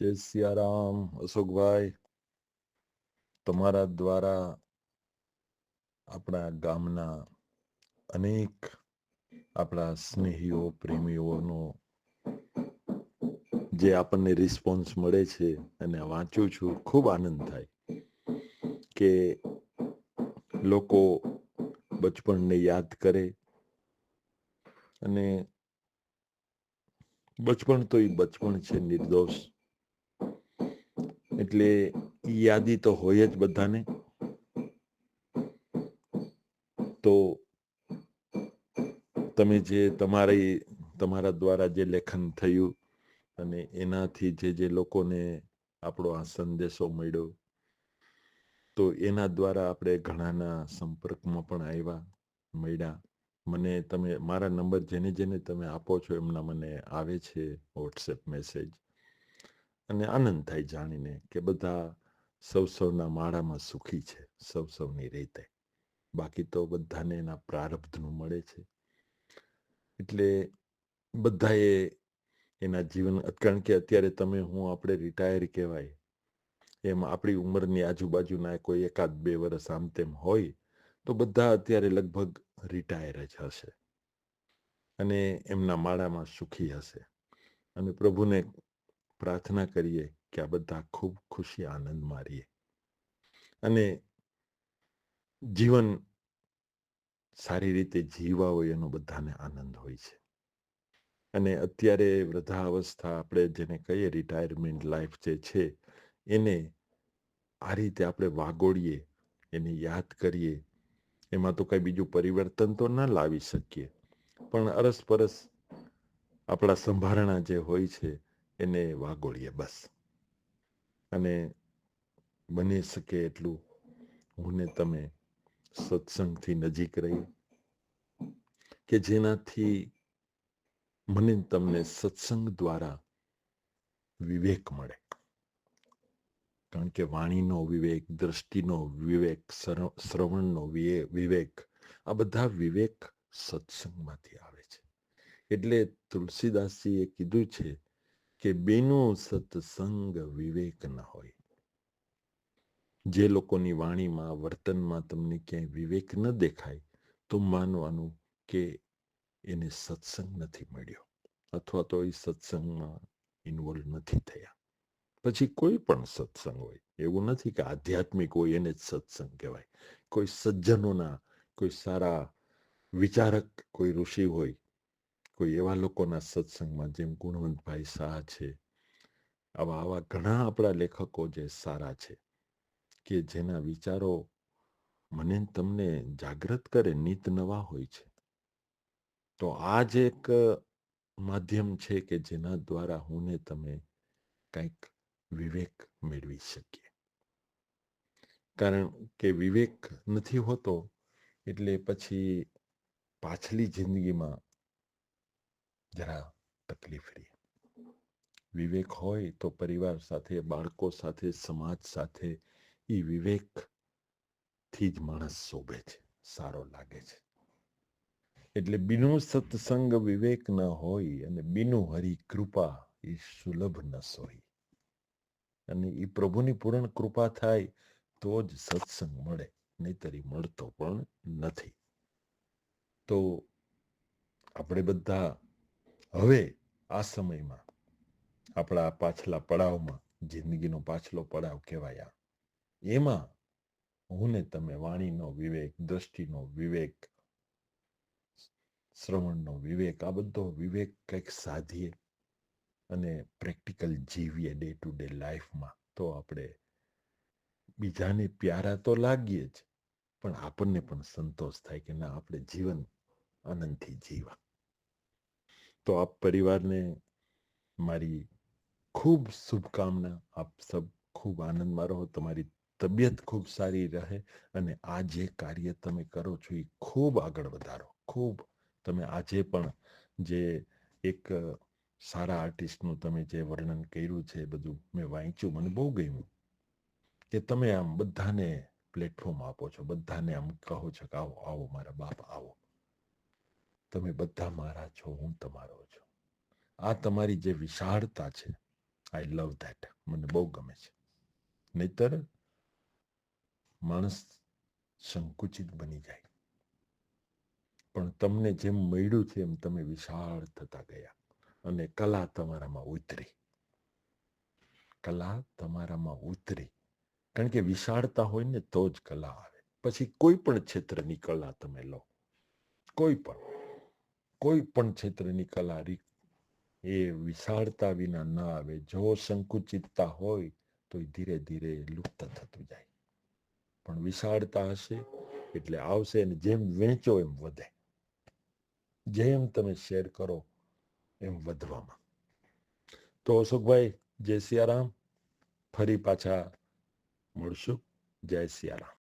જય સિયારામ, અશોકભાઈ. તમારા દ્વારા આપણા ગામના અનેક આપણા સ્નેહીઓ, પ્રેમીઓનો જે આપણને રિસ્પોન્સ મળે છે અને વાંચું છું, ખૂબ આનંદ થાય કે લોકો બચપણને યાદ કરે અને બચપણ તો એ બચપણ છે નિર્દોષ. એટલે યાદી તો હોય જ બધાને. તો તમે જે તમારી, તમારા દ્વારા જે લેખન થયું અને એનાથી જે જે લોકોને આપણો આ સંદેશો મળ્યો, તો એના દ્વારા આપણે ઘણાના સંપર્કમાં પણ આવ્યા, મળ્યા. મને તમે, મારા નંબર જેને જેને તમે આપો છો એમના મને આવે છે વોટ્સએપ મેસેજ અને આનંદ થાય જાણીને કે બધા સૌ સૌના માળામાં સુખી છે, સૌ સૌની રીતે. બાકી તો બધાને એના પ્રારબ્ધનું મળે છે. એટલે બધાએ એના જીવન, કારણ કે અત્યારે તમે, હું આપણે રિટાયર કહેવાય, એમ આપણી ઉંમરની આજુબાજુના કોઈ એકાદ બે વર્ષ આમ તેમ હોય, તો બધા અત્યારે લગભગ રિટાયર જ હશે. અને એમના માળામાં સુખી હશે. અને પ્રભુને પ્રાર્થના કરીએ કે આ બધા ખૂબ ખુશી, આનંદ મારીએ. અને જીવન સારી રીતે જીવવા હોય એનો બધાને આનંદ હોય છે. અને અત્યારે વૃદ્ધાવસ્થા આપણે જેને કહીએ રિટાયરમેન્ટ લાઈફ જે છે, એને આ રીતે આપણે વાગોળીએ, એને યાદ કરીએ, એમાં તો કઈ બીજું પરિવર્તન તો ના લાવી શકીએ. પણ અરસપરસ આપણા સંભારણા જે હોય છે એને વાગોળીએ, બસ. અને બની શકે એટલું હું ને તમે સત્સંગથી નજીક રહી કે જેનાથી મને તમને સત્સંગ દ્વારા વિવેક મળે. કારણ કે વાણીનો વિવેક, દ્રષ્ટિનો વિવેક શ્રવણનો વિવેક, આ બધા વિવેક સત્સંગમાંથી આવે છે. એટલે તુલસીદાસજીએ કીધું છે કે બેનો સત્સંગ વિવેક ન હોય. જે લોકોની વાણીમાં, વર્તનમાં તમને ક્યાંય વિવેક ન દેખાય, તો માનવાનું કે એને સત્સંગ નથી મળ્યો. અથવા તો એ સત્સંગમાં ઇન્વોલ્વ નથી થયા. પછી કોઈ પણ સત્સંગ હોય, એવું નથી કે આધ્યાત્મિક હોય એને જ સત્સંગ કહેવાય. કોઈ સજ્જનોના, કોઈ સારા વિચારક, કોઈ ઋષિ હોય કોઈ એવા લોકોના સત્સંગમાં જેમ ગુણવંતભાઈ શાહ છે, આવા આવા ઘણા આપણા લેખકો જે સારા છે, કે જેના વિચારો મને તમને જાગૃત કરે, નિત નવા હોય છે. તો આ જ એક માધ્યમ છે કે જેના દ્વારા હું ને તમે કંઈક વિવેક મેળવી શકીએ. કારણ કે વિવેક નથી હોતો, એટલે પછી પાછલી જિંદગીમાં જરા તકલીફ રહી. વિવેક હોય તો પરિવાર સાથે, બાળકો સાથે, સમાજ સાથે એ વિવેકથી જ માણસ શોભે છે, સારો લાગે છે. એટલે બીનું સત્સંગ વિવેક ન હોય અને બિનુ હરી કૃપા એ સુલભ ન સોય. અને એ પ્રભુની પૂર્ણ કૃપા થાય તો જ સત્સંગ મળે, નહીતરી મળતો પણ નથી. તો આપણે બધા હવે આ સમયમાં આપણા પાછલા પડાવમાં જિંદગીનો પાછલો પડાવ કહેવાય એમાં હું ને તમે વાણીનો વિવેક, દ્રષ્ટિનો વિવેક, શ્રવણનો વિવેક, આ બધો વિવેક કંઈક સાધીએ અને પ્રેક્ટિકલ જીવીએ ડે ટુ ડે લાઈફમાં, તો આપણે બીજાને પ્યારા તો લાગીએ જ, પણ આપણને પણ સંતોષ થાય કે ના, આપણે જીવન આનંદથી જીવા. તો આપ પરિવારને મારી ખૂબ શુભકામના આપ સબ ખૂબ આનંદમાં રહો તમારી તબિયત ખૂબ સારી રહે અને આ જે કાર્ય તમે કરો છો એ ખૂબ આગળ વધારો. ખૂબ. તમે આજે પણ જે એક સારા આર્ટિસ્ટનું તમે જે વર્ણન કર્યું છે બધું મેં વાંચ્યું, મને બહુ ગમ્યું કે તમે આમ બધાને પ્લેટફોર્મ આપો છો, બધાને આમ કહો છો કે આવો આવો, મારા બાપ આવો. તમે બધા મારા છો, હું તમારો છું. આ તમારી જે વિશાળતા છે આઈ લવ ધેટ મને બહુ ગમે છે. નહીતર માણસ સંકુચિત બની જાય. પણ તમને જેમ મળ્યું છે એમ તમે વિશાળ થતા ગયા. અને કલા તમારામાં ઉતરી. કલા તમારામાં ઉતરી. કારણ કે વિશાળતા હોય ને તો જ કલા આવે. પછી કોઈ પણ ક્ષેત્રની કલા તમે લો. કોઈ પણ. કોઈ પણ ક્ષેત્રની કલા એ વિશાળતા વિના ન આવે. જો સંકુચિતતા હોય, તો એ ધીરે ધીરે લુપ્ત થતું જાય. પણ વિશાળતા હશે એટલે આવશે અને જેમ વેચો એમ વધે. જેમ તમે શેર કરો એમ વધવામાં. તો અશોકભાઈ, જય સિયારામ. ફરી પાછા મળશું. જય સિયારામ.